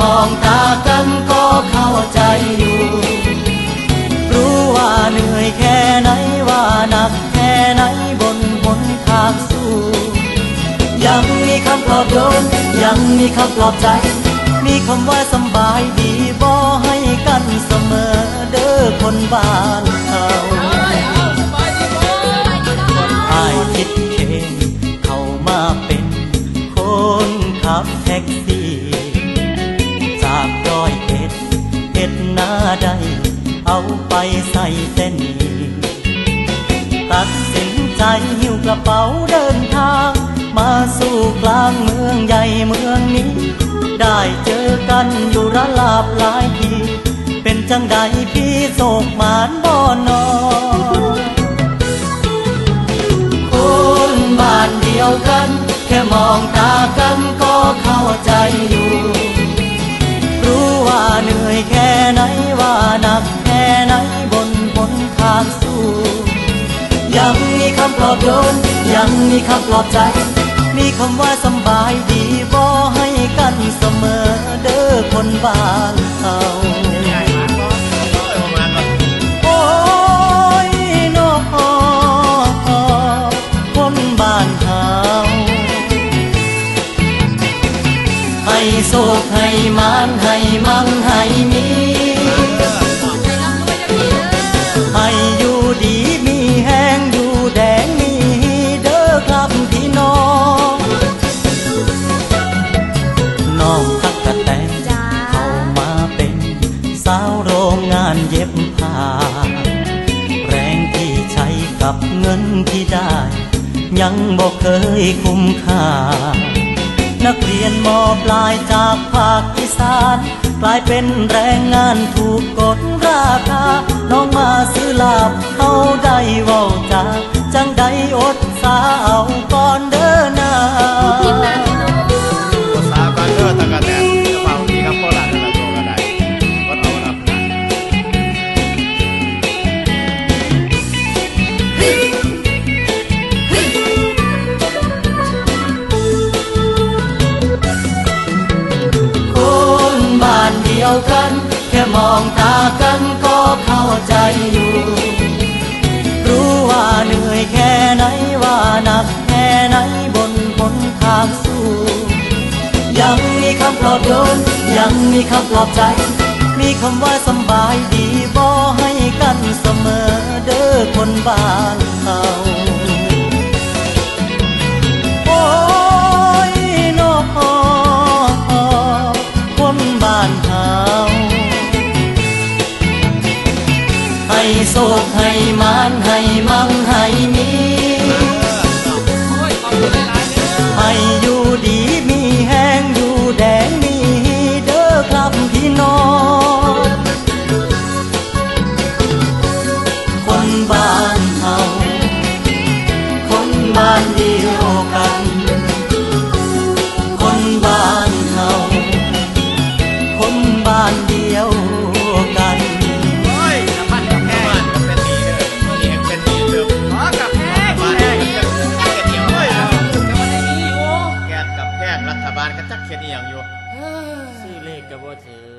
มองตากันก็เข้าใจอยู่ รู้ว่าเหนื่อยแค่ไหนว่าหนักแค่ไหนบนบนทางสู้ ยังมีคำปลอบโยนยังมีคำปลอบใจ มีคำว่าสบายดีบ่ให้กันเสมอเด้อคนบ้าน หิ้วกระเป๋าเดินทาง มาสู่กลางเมืองใหญ่เมืองนี้ ได้เจอกันอยู่ระลาบหลายทีเป็นจังใดพี่โศกหมานบ่อนอคนบ้านเดียวกัน แค่มองตากันก็เข้าใจอยู่ รู้ว่าเหนื่อยแค่ไหนว่าหนักแค่ไหนบนบนทางสู้ ปลอบโยนยังมีคำปลอบใจ มีคำว่าสบายดีบ่ให้กันเสมอเด้อคนบ้านเขาโอ้ยน้อคนบ้านเฮาให้โศกให้มานให้มังให้มี ที่ได้ ยังบอกเคยคุ้มค่า นักเรียนมอปลายจากภาคอีสาน กลายเป็นแรงงานถูกกดราคา น้องมาซื้อลาบเขาได้เว้าจาจังได้อดสาเอาก่อนเด้ กันก็เข้าใจอยู่ รู้ว่าเหนื่อยแค่ไหนว่าหนักแค่ไหนบนบนทางสู้ ยังมีคำปลอบโยนยังมีคำปลอบใจ มีคำว่าสบายดีบ่ให้กันเสมอเด้อคนบ้านเขาโอ้ยน้อคนบ้านเฮา โศกให้มานให้มั่งให้มี งรัฐบาลก็จักเขียนอีหยังอยู่ ซื้อเลขกับบ่ถือ